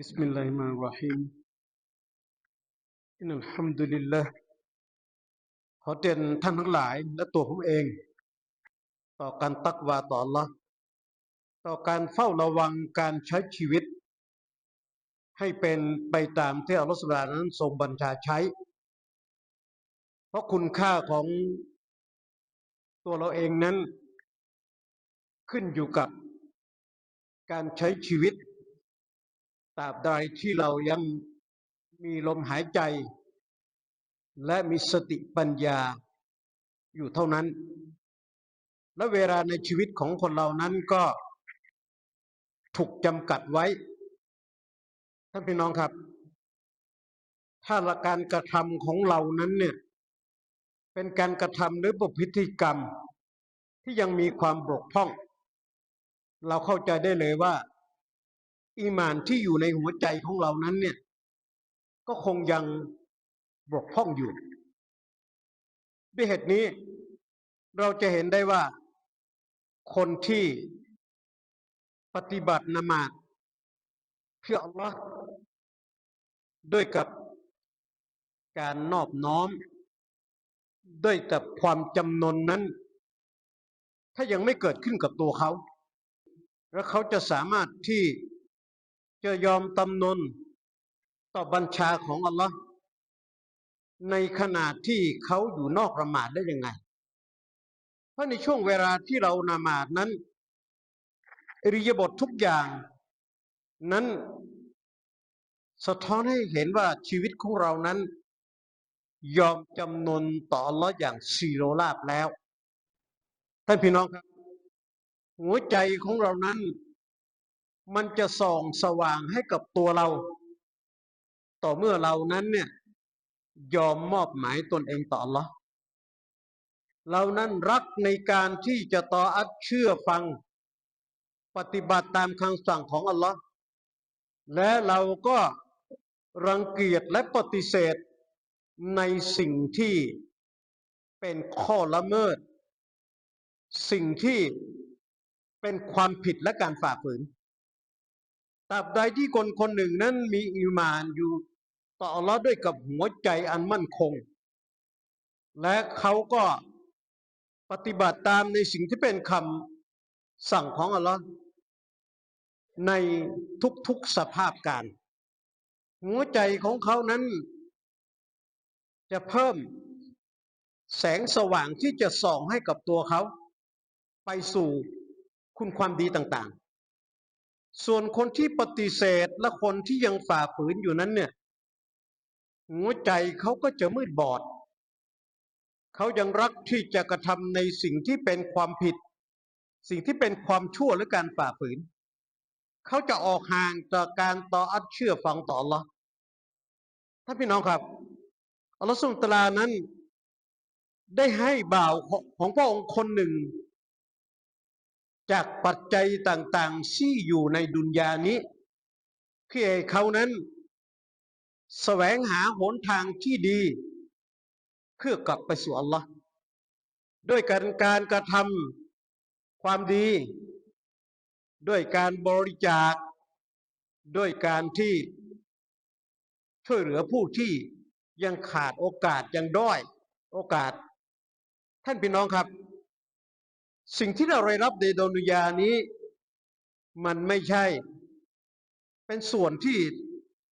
بسم الله الرحمن الرحيم إن الحمد لله ขอเตือนท่านทั้งหลายและตัวผมเอง ต่อการตักวาต่อ Allah ต่อการเฝ้าระวังการใช้ชีวิต ให้เป็นไปตามที่อัลลอฮฺสุบฮานะฮูวะตะอาลานั้นทรงบัญชาใช้ เพราะคุณค่าของตัวเราเองนั้น ขึ้นอยู่กับการใช้ชีวิต ตราบใดที่เรายังมีลมหายใจ และมีสติปัญญาอยู่เท่านั้น และเวลาในชีวิตของคนเรานั้นก็ถูกจำกัดไว้ ท่านพี่น้องครับ ถ้าละการกระทำของเรานั้นเนี่ย เป็นการกระทำหรือบุพฤติกรรม ที่ยังมีความบกพร่อง เราเข้าใจได้เลยว่า อีมานที่อยู่ในหัวใจของเรานั้นเนี่ย ก็คงยังบกพร่องอยู่ ด้วยเหตุนี้เราจะเห็นได้ว่าคนที่ปฏิบัตินมาดเพื่ออัลลอฮ์ด้วยกับการนอบน้อม ด้วยกับความจำนนนั้น ถ้ายังไม่เกิดขึ้นกับตัวเขา แล้วเขาจะสามารถที่ จะยอมตำนนต่อบัญชาของอัลลอฮ์ในขณะที่เขาอยู่นอกละหมาดได้ยังไง เพราะในช่วงเวลาที่เรานามาดนั้นอริยบททุกอย่าง นั้นสะท้อนให้เห็นว่าชีวิตของเรานั้น ยอมจำนนต่ออัลลอฮ์อย่างสีโรลาบแล้วท่านพี่น้องครับ หัวใจของเรานั้น มันจะส่องสว่างให้กับตัวเรา ต่อเมื่อเรานั้นเนี่ย ยอมมอบหมายตนเองต่อ Allah เรานั้นรักในการที่จะต่ออัดเชื่อฟัง ปฏิบัติตามคำสั่งของ Allah และเราก็รังเกียจและปฏิเสธในสิ่งที่เป็นข้อละเมิด สิ่งที่เป็นความผิดและการฝ่าฝืน ตราบใดที่คนคนหนึ่งนั้นมีอิมานอยู่ต่ออัลลอฮ์ด้วยกับหัวใจอันมั่นคง และเขาก็ปฏิบัติตามในสิ่งที่เป็นคำสั่งของอัลลอฮ์ในทุกๆสภาพการ หัวใจของเขานั้น จะเพิ่มแสงสว่างที่จะส่องให้กับตัวเขา ไปสู่คุณความดีต่าง ส่วนคนที่ปฏิเสธและคนที่ยังฝ่าฝืนอยู่นั้นเนี่ย หัวใจเขาก็จะมืดบอด เขายังรักที่จะกระทำในสิ่งที่เป็นความผิด สิ่งที่เป็นความชั่วหรือการฝ่าฝืน เขาจะออกห่างจากการต่ออัดเชื่อฟังต่อละท่านพี่น้องครับอัลลอฮฺสุลตารานั้น ได้ให้บ่าวของพระองค์คนหนึ่ง จากปัจจัยต่างๆที่อยู่ในดุนยานี้เพื่อให้เขานั้นแสวงหาหนทางที่ดี เพื่อกลับไปสู่อัลลอฮ์ด้วยการการกระทำความดี ด้วยการบริจาค ด้วยการที่ช่วยเหลือผู้ที่ยังขาดโอกาสยังด้อยโอกาส ท่านพี่น้องครับ สิ่งที่เราได้รับในดนุยานี้ มันไม่ใช่ เป็นส่วนที่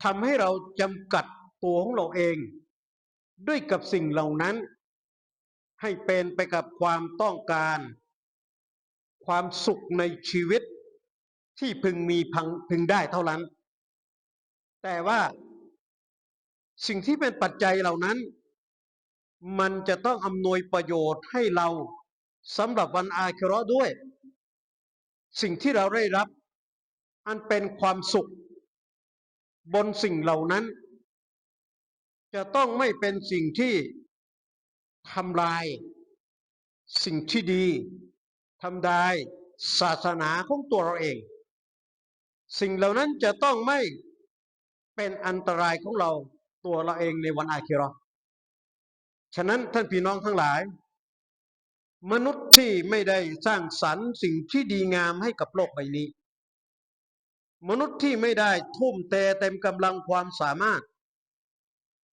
ทำให้เราจำกัดตัวของเราเอง ด้วยกับสิ่งเหล่านั้น ให้เป็นไปกับความต้องการ ความสุขในชีวิตที่พึงมีพังพึงได้เท่านั้น แต่ว่าสิ่งที่เป็นปัจจัยเหล่านั้น มันจะต้องอำนวยประโยชน์ให้เรา สำหรับวันอาคิรอด้วย สิ่งที่เราได้รับ อันเป็นความสุข บนสิ่งเหล่านั้น จะต้องไม่เป็นสิ่งที่ทำลาย สิ่งที่ดีทำลายศาสนาของตัวเราเอง สิ่งเหล่านั้นจะต้องไม่เป็นอันตรายของเราตัวเราเองในวันอาคิรอฉะนั้นท่านพี่น้องทั้งหลาย มนุษย์ที่ไม่ได้สร้างสรรค์สิ่งที่ดีงามให้กับโลกใบนี้ มนุษย์ที่ไม่ได้ทุ่มเทเต็มกำลังความสามารถ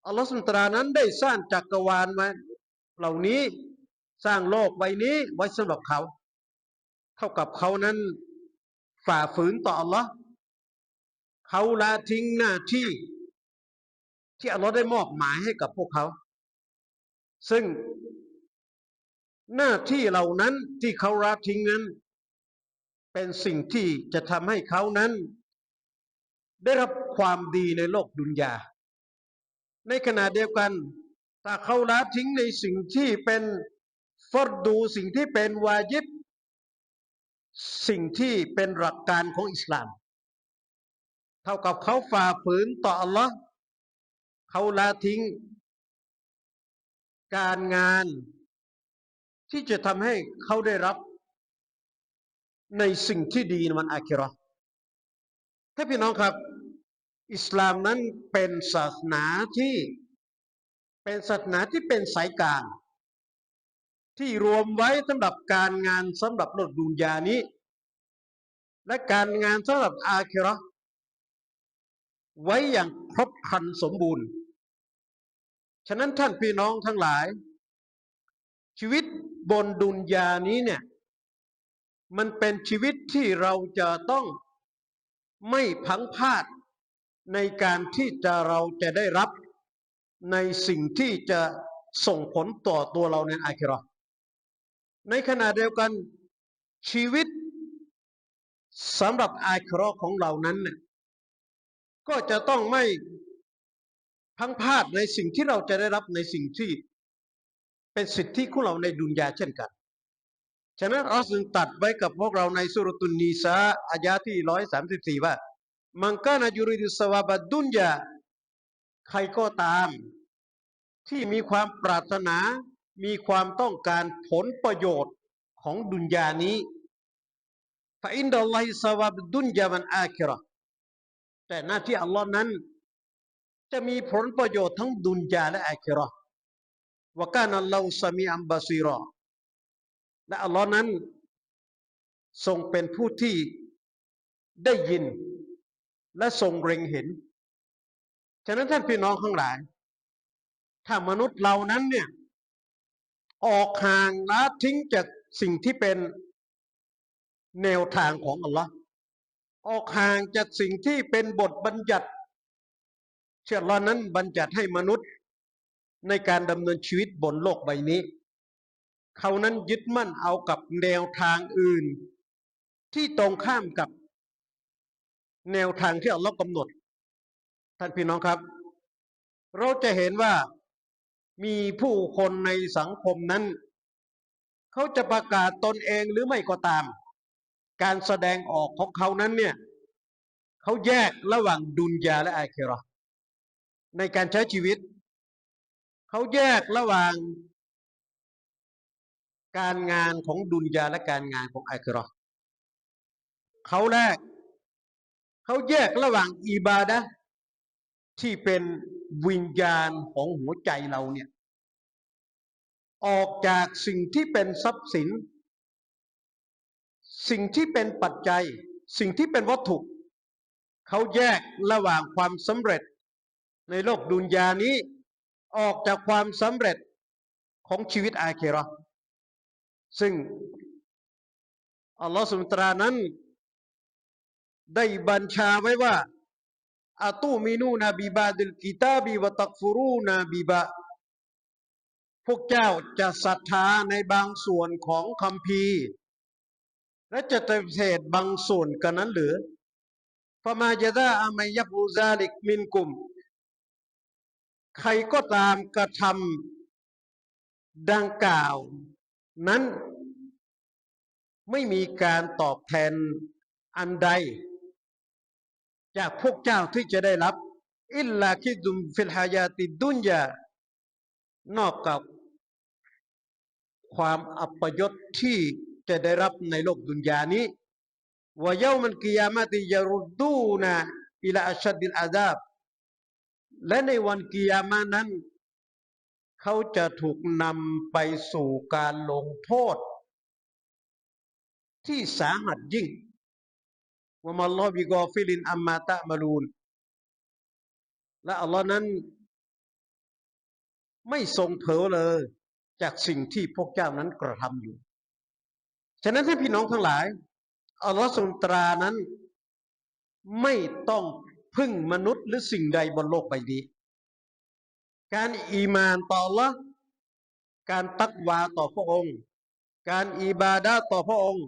อัลลอฮฺสุลตรานั้นได้สร้างจักรวาลมาเหล่านี้สร้างโลกใบนี้ไว้สำหรับเขา เท่ากับเขานั้นฝ่าฝืนต่ออัลลอฮ์เขาละทิ้งหน้าที่ ที่อัลลอฮ์ได้มอบหมายให้กับพวกเขา ซึ่ง หน้าที่เหล่านั้นที่เขาละทิ้งนั้น เป็นสิ่งที่จะทำให้เขานั้น ได้รับความดีในโลกดุนยา ในขณะเดียวกัน ถ้าเขาละทิ้งในสิ่งที่เป็นฟอรดูสิ่งที่เป็นวาญิบ สิ่งที่เป็นหลักการของอิสลาม เท่ากับเขาฝ่าฝืนต่ออัลลอฮ์เขาละทิ้ง การงาน ที่จะทำให้เขาได้รับในสิ่งที่ดีในวันอาคิราะห์ถ้าพี่น้องครับ อิสลามนั้นเป็นศาสนาที่เป็นศาสนาที่เป็นสายกางที่รวมไว้สำหรับการงานสำหรับโลกดุนยานี้ และการงานสำหรับอาคิราะห์ไว้อย่างครบครันสมบูรณ์ ฉะนั้นท่านพี่น้องทั้งหลาย ชีวิต บนดุนยานี้เนี่ย มันเป็นชีวิตที่เราจะต้องไม่พังพาดในการที่จะเราจะได้รับในสิ่งที่จะส่งผลต่อตัวเราในอาคิราะห์ในขณะเดียวกันชีวิตสำหรับอาคิราะห์ของเรานั้นเนี่ยก็จะต้องไม่พังพาดในสิ่งที่เราจะได้รับในสิ่งที่ เป็นสิทธิของเราในดุนยาเช่นกัน ฉะนั้นอัลลอฮ์จึงตัดไว้กับพวกเราในสุรตุนนีซาอายาที่ร้อยสามสิบสี่ว่า มันกานายูริดุสวาบัดดุนยาใครก็ตาม ที่มีความปรารถนา มีความต้องการผลประโยชน์ของดุนยานี้ฟาอินดัลลอฮิสวาบดุนยามันอาคิเราะห์แต่หน้าที่อัลลอฮ์นั้น จะมีผลประโยชน์ทั้งดุนยาและอาคิเราะห์ วกานัลลอฮุสมีอัมบาซีรอและอัลลอฮ์นั้น ทรงเป็นผู้ที่ได้ยิน และทรงเร็งเห็น ฉะนั้นท่านพี่น้องข้างหลาย ถ้ามนุษย์เรานั้นเนี่ย ออกห่างละทิ้งจากสิ่งที่เป็นแนวทางของอัลลอฮ์ออกห่างจากสิ่งที่เป็นบทบัญญัติเชื่อเรานั้นบัญญัติให้มนุษย์ ในการดำเนินชีวิตบนโลกใบนี้ เขานั้นยึดมั่นเอากับแนวทางอื่น ที่ตรงข้ามกับแนวทางที่อัลลอฮ์กำหนด ท่านพี่น้องครับ เราจะเห็นว่ามีผู้คนในสังคมนั้น เขาจะประกาศตนเองหรือไม่ก็ตาม การแสดงออกของเขานั้นเนี่ยเขาแยกระหว่างดุนยาและอาคิราะห์ในการใช้ชีวิต เขาแยกระหว่าง การงานของดุนยาและการงานของอาคิเราะห์เขาแรกเขาแยกระหว่างอิบาดะที่เป็นวิญญาณของหัวใจเราเนี่ยออกจากสิ่งที่เป็นทรัพย์สิน สิ่งที่เป็นปัจจัย สิ่งที่เป็นวัตถุ เขาแยกระหว่างความสำเร็จในโลกดุนยานี้ ออกจากความสำเร็จของชีวิตอาเคราะห์ซึ่งอัลลอฮฺสุลตรานั้น ได้บัญชาไว้ว่าอาตูมินูนาบิบาดิลกิตาบีวะตักฟุรูนาบิบะพวกเจ้าจะศรัทธาในบางส่วนของคำพีและจะปฏิเสธบางส่วนกันนั้นหรือฟามาจะได้อามัยยับูซาลิกมินกุม ใครก็ตามกระทำดังกล่าว นั้นไม่มีการตอบแทนอันใด จากพวกเจ้าที่จะได้รับ อิลลาคิดุมฟิลฮายาติดุนยานอกกับความอัปยศที่จะได้รับในโลกดุนยานี้วายามันกิยามาติยารุดูนะอิลาอัชดิลอาดาบ และในวันกิยามานั้น เขาจะถูกนำไปสู่การลงโทษ ที่สาหัสยิ่งว่ามัลลอฮบิกอฟิลินอัมมาตะมาลูนและอัลลอฮ์นั้น ไม่ทรงเผลอเลย จากสิ่งที่พวกเจ้านั้นกระทำอยู่ ฉะนั้นให้พี่น้องทั้งหลายอัลลอฮ์ทรงตรานั้น ไม่ต้อง พึ่งมนุษย์หรือสิ่งใดบนโลกใบนี้ การอีมานต่อ Allah การตักวาต่อพระองค์ การอิบาดาต่อพระองค์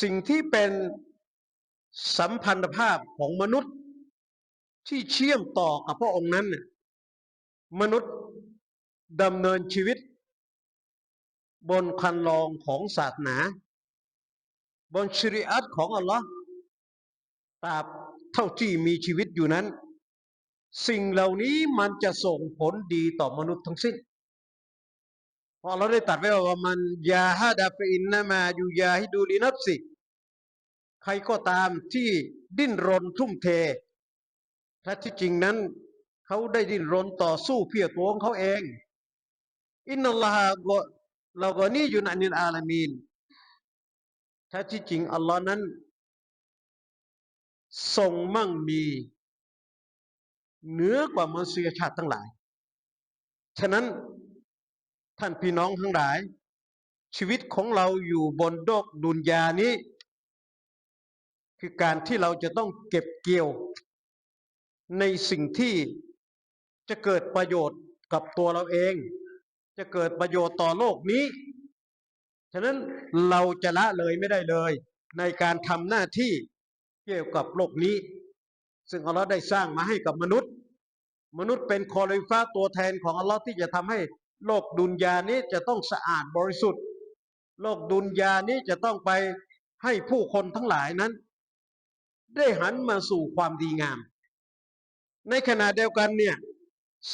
สิ่งที่เป็นสัมพันธภาพของมนุษย์ที่เชื่อมต่อกับพระองค์นั้นน่ะมนุษย์ดำเนินชีวิต บนคันลองของศาสนา บนชริอัตของอัลลอฮ์ตราบ เท่าที่มีชีวิตอยู่นั้น สิ่งเหล่านี้มันจะส่งผลดีต่อมนุษย์ทั้งสิ้นพราะเราได้ตัดไว้ว่ามันยาฮาดาฟอินนามาอยู่ยาฮิดูลีนับสิใครก็ตามที่ดิ้นรนทุ่มเทแท้ที่จริงนั้น เขาได้ดิ้นรนต่อสู้เพื่อตัวของเขาเอง อินนัลลอฮะเราก็นี่อยู่ในนิลอาลามีนแท้ที่จริงอัลลอฮ์นั้น ทรงมั่งมีเหนือกว่ามนุษยชาติทั้งหลาย ฉะนั้นท่านพี่น้องทั้งหลาย ชีวิตของเราอยู่บนโลกดุนยานี้ คือการที่เราจะต้องเก็บเกี่ยว ในสิ่งที่จะเกิดประโยชน์กับตัวเราเอง จะเกิดประโยชน์ต่อโลกนี้ ฉะนั้นเราจะละเลยไม่ได้เลย ในการทำหน้าที่ เกี่ยวกับโลกนี้ ซึ่งอัลลอฮ์ได้สร้างมาให้กับมนุษย์ มนุษย์เป็นคอลิฟ้าตัวแทนของอัลลอฮ์ที่จะทำให้โลกดุนยานี้จะต้องสะอาดบริสุทธิ์ โลกดุนยานี้จะต้องไปให้ผู้คนทั้งหลายนั้น ได้หันมาสู่ความดีงาม ในขณะเดียวกันเนี่ย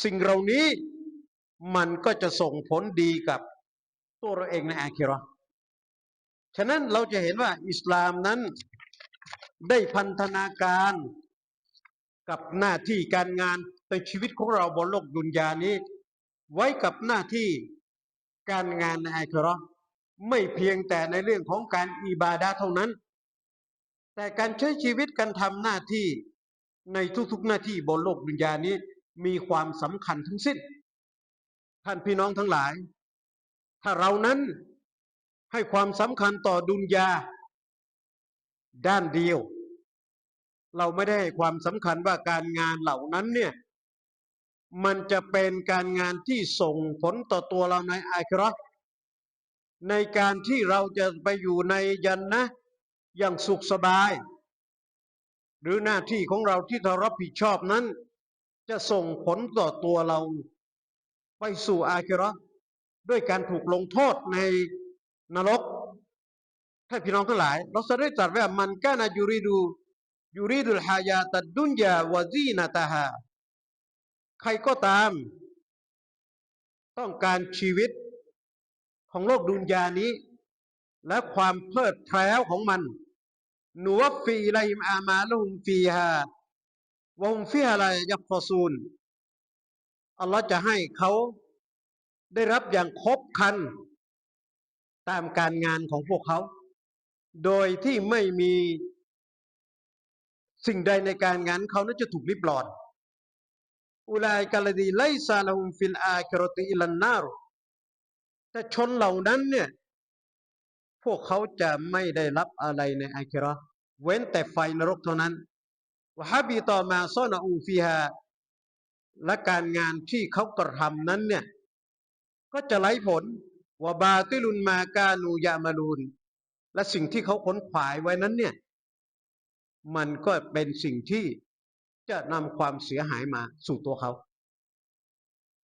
สิ่งเหล่านี้มันก็จะส่งผลดีกับตัวเราเองในอาคิเราฉะนั้นเราจะเห็นว่าอิสลามนั้น ได้พันธนาการกับหน้าที่การงานในชีวิตของเราบนโลกดุนยานี้ ไว้กับหน้าที่การงานในอาคราะห์ไม่เพียงแต่ในเรื่องของการอิบาดาเท่านั้น แต่การใช้ชีวิตการทำหน้าที่ในทุกๆหน้าที่บนโลกดุนยานี้มีความสำคัญทั้งสิ้น ท่านพี่น้องทั้งหลาย ถ้าเรานั้นให้ความสำคัญต่อดุนยา ด้านเดียว เราไม่ได้ความสำคัญว่าการงานเหล่านั้นเนี่ยมันจะเป็นการงานที่ส่งผลต่อตัวเราในอาคิเราะห์ในการที่เราจะไปอยู่ในยันนะอย่างสุขสบาย หรือหน้าที่ของเราที่เรารับผิดชอบนั้น จะส่งผลต่อตัวเรา ไปสู่อาคิเราะห์ด้วยการถูกลงโทษในนรก ท่านพี่น้องทั้งหลาย เราจะได้ตรัสว่ามันกานายูริดูยูริดุลฮายาตัดดุนยาวะซีนาตาฮาใครก็ตาม ต้องการชีวิตของโลกดุนยานี้ และความเพลิดเพลินของมันหนูวฟีไลมอามาลุมฟีฮาวงฟีฮาลายักฟซูนอัลลอฮ์จะให้เขาได้รับอย่างครบคัน ตามการงานของพวกเขา โดยที่ไม่มีสิ่งใดในการงานเขานั้นจะถูกลิบหลอนอุลัยกาลดีไลซาลฮุมฟิลอาคิรติอิลันนารุแต่ชนเหล่านั้นเนี่ยพวกเขาจะไม่ได้รับอะไรในอาคิราเว้นแต่ไฟนรกเท่านั้นวะฮับีต่อมาซอนาอูฟีฮาและการงานที่เขากระทำนั้นเนี่ยก็จะไร้ผลวะบาติลุนมากานูยามาลูน และสิ่งที่เขาขนขวายไว้นั้นเนี่ย มันก็เป็นสิ่งที่จะนำความเสียหายมาสู่ตัวเขา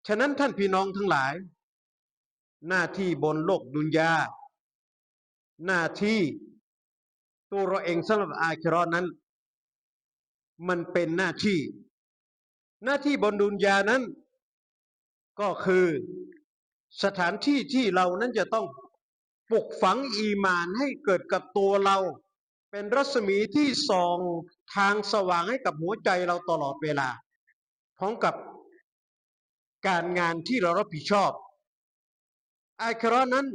ฉะนั้นท่านพี่น้องทั้งหลาย หน้าที่บนโลกดุนยา หน้าที่ตัวเราเองสำหรับอาคิรอนั้น มันเป็นหน้าที่ หน้าที่บนดุนยานั้น ก็คือสถานที่ที่เรานั้นจะต้อง ปลุกฝังอีมานให้เกิดกับตัวเรา เป็นรัศมีที่ส่องทางสว่างให้กับหัวใจเราตลอดเวลา พร้อมกับการงานที่เรารับผิดชอบอาครานั้น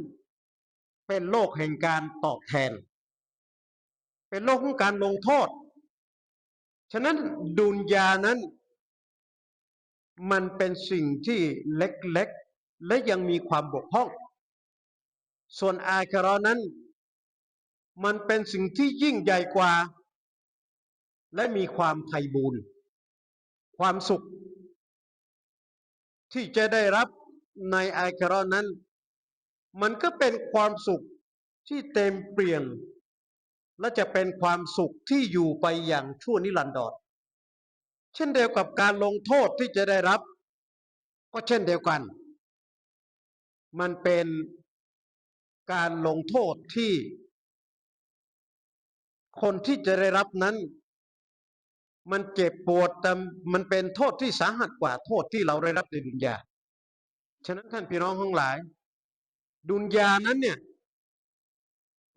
เป็นโลกแห่งการตอบแทน เป็นโลกของการลงโทษ ฉะนั้นดุนยานั้น มันเป็นสิ่งที่เล็กๆ และยังมีความบกพร่อง ส่วนอาครานั้น มันเป็นสิ่งที่ยิ่งใหญ่กว่า และมีความไพบูรณ์ความสุข ที่จะได้รับในอาครานั้น มันก็เป็นความสุขที่เต็มเปลี่ยน และจะเป็นความสุขที่อยู่ไปอย่างชั่วนิรันดรเช่นเดียวกับการลงโทษที่จะได้รับ ก็เช่นเดียวกัน มันเป็น การลงโทษที่คนที่จะได้รับนั้น มันเจ็บปวดแต่มันเป็นโทษที่สาหัสกว่าโทษที่เราได้รับในดุนยา ฉะนั้นท่านพี่น้องทั้งหลาย ดุนยานั้นเนี่ย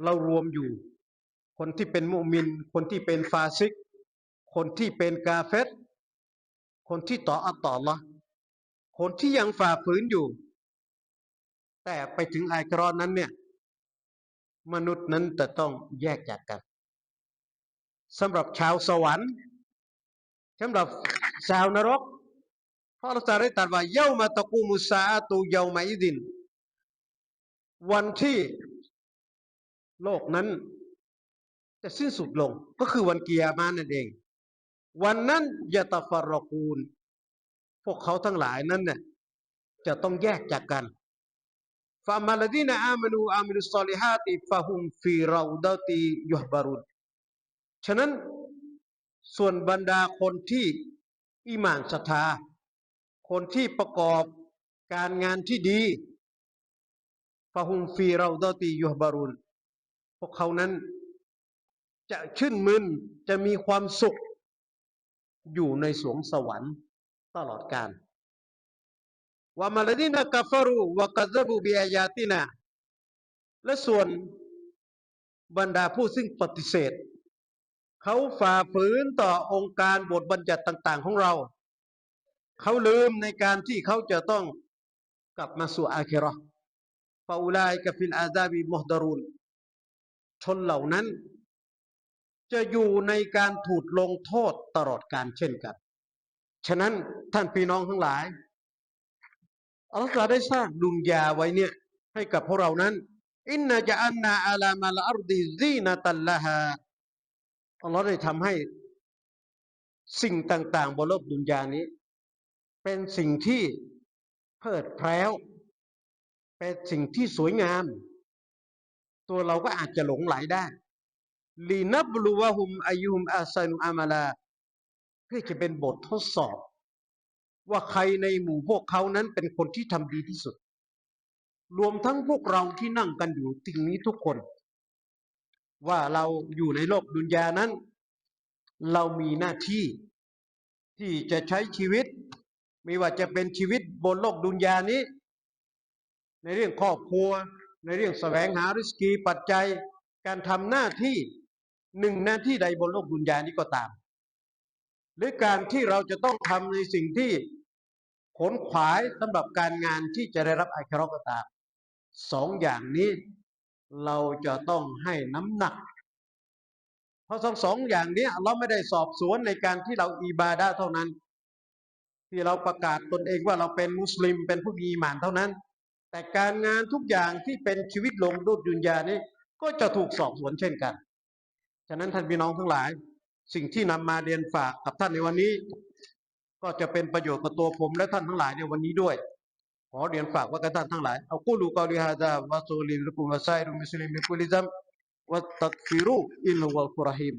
เรารวมอยู่ คนที่เป็นมุมิน คนที่เป็นฟาซิก คนที่เป็นกาเฟตคนที่ต่ออัตต่อละคนที่ยังฝ่าฝืนอยู่ แต่ไปถึงไอกรอนนั้นเนี่ย มนุษย์นั้นจะต้องแยกจากกันสำหรับชาวสวรรค์สำหรับชาวนรกพระราชาได้ตรัสว่าเย้ามาตะกูมุสาตูเยามาอิดิน วันที่โลกนั้นจะสิ้นสุดลงก็คือวันเกียร์มานั่นเอง วันนั้นยะตะฟรกูล พวกเขาทั้งหลายนั้นเนี่ยจะต้องแยกจากกัน ฟามาลดีนอามานูอามิลุสซอลิฮาติฟะฮุมฟีเราดาติยุฮบารุนฉะนั้นส่วนบรรดาคนที่อิหมานศรัทธา คนที่ประกอบการงานที่ดีฟะฮุมฟีเราดาติยุฮบารุนพวกเขานั้น จะชื่นมึนจะมีความสุข อยู่ในสวงสวรรค์ตลอดกาล ว่ามาลดีนกาฟรูวกซบูบีอายาตินาและส่วนบรรดาผู้ซึ่งปฏิเสธ เขาฝ่าฝืนต่อองค์การบทบัญญัติต่าง ๆ ของเรา เขาลืมในการที่เขาจะต้องกลับมาสู่อาคิราะห์ฟาอุลัยกฟิลอาซาบีมุฮดารุนชนเหล่านั้น จะอยู่ในการถูกลงโทษตลอดการเช่นกัน ฉะนั้นท่านพี่น้องทั้งหลาย อัลลอฮฺได้สร้างดุนยาไว้เนี่ย ให้กับพวกเรานั้น อินนาจะอันนาอาลามาลอัรดีซีนาตัลละฮาอัลลอฮฺได้ทำให้สิ่งต่าง ๆ บนโลกดุนยานี้ เป็นสิ่งที่เพิดเพร้วเป็นสิ่งที่สวยงาม ตัวเราก็อาจจะหลงไหลได้ลีนับลูวะฮุมอายุฮุมอาซันุอามาลาเพื่อจะเป็นบททดสอบ ว่าใครในหมู่พวกเขานั้นเป็นคนที่ทำดีที่สุด รวมทั้งพวกเราที่นั่งกันอยู่ติ่งนี้ทุกคน ว่าเราอยู่ในโลกดุนยานั้น เรามีหน้าที่ที่จะใช้ชีวิต ไม่ว่าจะเป็นชีวิตบนโลกดุนยานี้ ในเรื่องครอบครัว ในเรื่องแสวงหาริสกีปัจจัย การทำหน้าที่หนึ่งหน้าที่ใดบนโลกดุนยานี้ก็ตาม หรือการที่เราจะต้องทำในสิ่งที่ขนขวายสำหรับการงานที่จะได้รับอาคราก็ตามสองอย่างนี้เราจะต้องให้น้ำหนัก เพราะสองสองอย่างนี้เราไม่ได้สอบสวนในการที่เราอิบาดาเท่านั้น ที่เราประกาศตนเองว่าเราเป็นมุสลิมเป็นผู้มีหมานเท่านั้น แต่การงานทุกอย่างที่เป็นชีวิตลงดุดุนยานี้ ก็จะถูกสอบสวนเช่นกัน ฉะนั้นท่านพี่น้องทั้งหลาย สิ่งที่นำมาเรียนฝากกับท่านในวันนี้ ก็จะเป็นประโยชน์กับตัวผมและท่านทั้งหลายในวันนี้ด้วยขอเรียนฝากว่ากับท่านทั้งหลายเอากูลูกาลิฮะดาวะซูลิลุกุมวะไซรุมิสลิมิกุลิซัมวัตักฟิรุอินวัลกุรฮิม